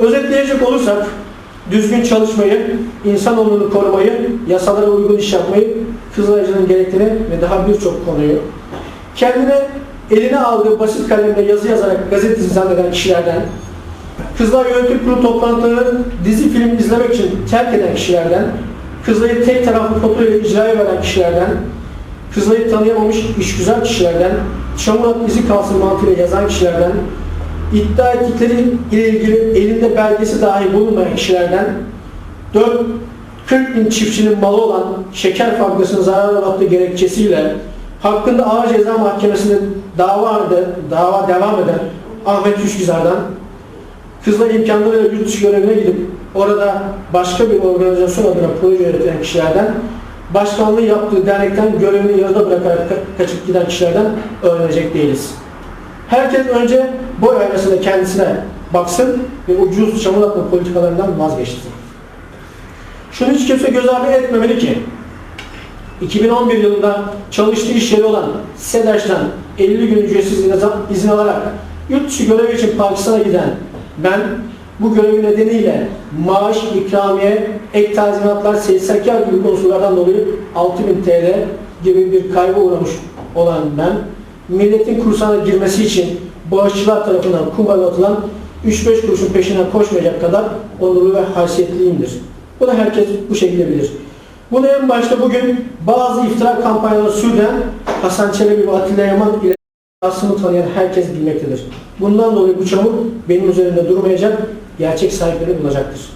Özetleyecek olursak, düzgün çalışmayı, insanoğlunu korumayı, yasalara uygun iş yapmayı, Kızılaycı'nın gerektiğini ve daha birçok konuyu kendine eline aldığı basit kalemle yazı yazarak gazeteci zanneden kişilerden, Kızılay Yönetim Kurulu toplantılarını dizi film izlemek için terk eden kişilerden, Kızılay'ı tek taraflı foto ile icraya veren kişilerden, Kızılay'ı tanıyamamış işgüzar kişilerden, çamur izi kalsın mantığıyla yazan kişilerden, iddia ettikleri ile ilgili elinde belgesi dahi bulunmayan kişilerden, 4 40 bin çiftçinin malı olan şeker fabrikasının zarar uğrattığı gerekçesiyle hakkında ağır ceza mahkemesinde dava, dava devam eden Ahmet Üçgüzar'dan Kızılay imkanlarıyla yurt dışı görevine gidip orada başka bir organizasyon adına proje yöneten kişilerden başkanlığı yaptığı dernekten görevini yarıda bırakarak ka- kaçıp giden kişilerden öğrenecek değiliz. Herkes önce boy aynasında kendisine baksın ve ucuz çamur politikalarından vazgeçsin. Şunu hiç kimse göz ardı etmemeli ki 2011 yılında çalıştığı iş yeri olan SEDAŞ'tan 50 gün ücretsiz izin- alarak yurt dışı görevi için Pakistan'a giden ben bu görevi nedeniyle maaş, ikramiye, ek tazminatlar, SSK gibi konulardan dolayı 6000 TL gibi bir kayba uğramış olan ben milletin kursuna girmesi için bağışçılar tarafından kumara atılan 3-5 kuruşun peşinden koşmayacak kadar onurlu ve haysiyetliyimdir. Bunu herkes bu şekilde bilir. Bunu en başta bugün bazı iftira kampanyaları sürdüren Hasan Çelebi ve Atilla Yaman ile aslını tanıyan herkes bilmektedir. Bundan dolayı bu çamur benim üzerimde durmayacak, gerçek sahipleri bulacaktır.